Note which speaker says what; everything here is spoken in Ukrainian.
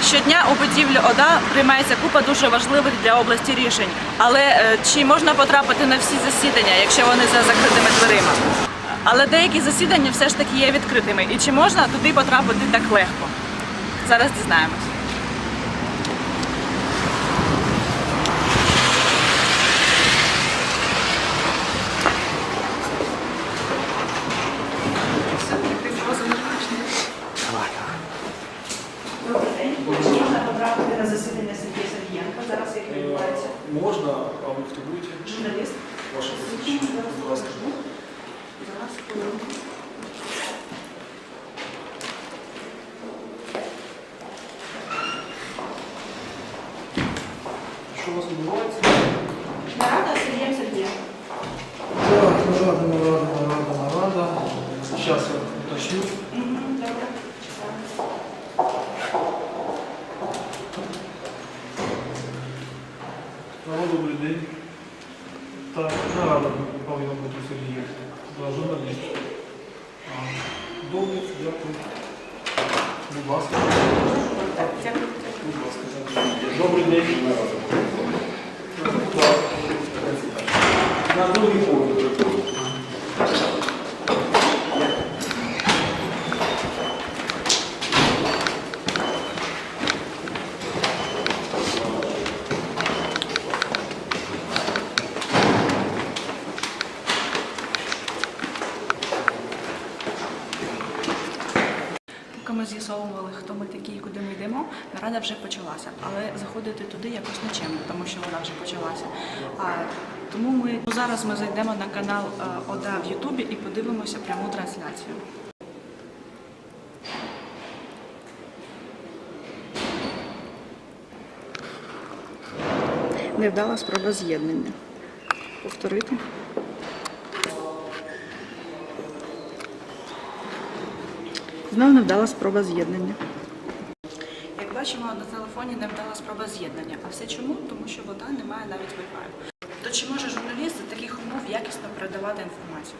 Speaker 1: Щодня у будівлі ОДА приймається купа дуже важливих для області рішень. Але е, чи можна потрапити на всі засідання, якщо вони за закритими дверима? Але деякі засідання все ж таки є відкритими. І чи можна туди потрапити так легко? Зараз дізнаємось.
Speaker 2: Ваше посвідчення, будь ласка.
Speaker 1: Зараз хвилинку.
Speaker 2: Що у вас відбувається?
Speaker 1: Нарада з Сергієм Сергієм.
Speaker 2: Так, нарада, нарада, нарада, нарада. Зараз я уточню.
Speaker 1: Мгм, Добре.
Speaker 2: Алло, добрий день. Так, нарада повинна бути у Сергія. Журналіст. Добре, дякую. Будь ласка. Будь ласка. Добрий день. Так. На другий поверх.
Speaker 1: Ми з'ясовували, хто ми такі і куди ми йдемо, нарада вже почалася. Але заходити туди якось нечемно, тому що вона вже почалася. А, тому ми ну, зараз ми зайдемо на канал е, ОДА в Ютубі і подивимося пряму трансляцію. Невдала спроба з'єднання. Повторити. Знову невдала спроба з'єднання. Як бачимо, на телефоні невдала спроба з'єднання. А все чому? Тому що вода не має навіть Wi-Fi. То чи може журналіст за таких умов якісно передавати інформацію?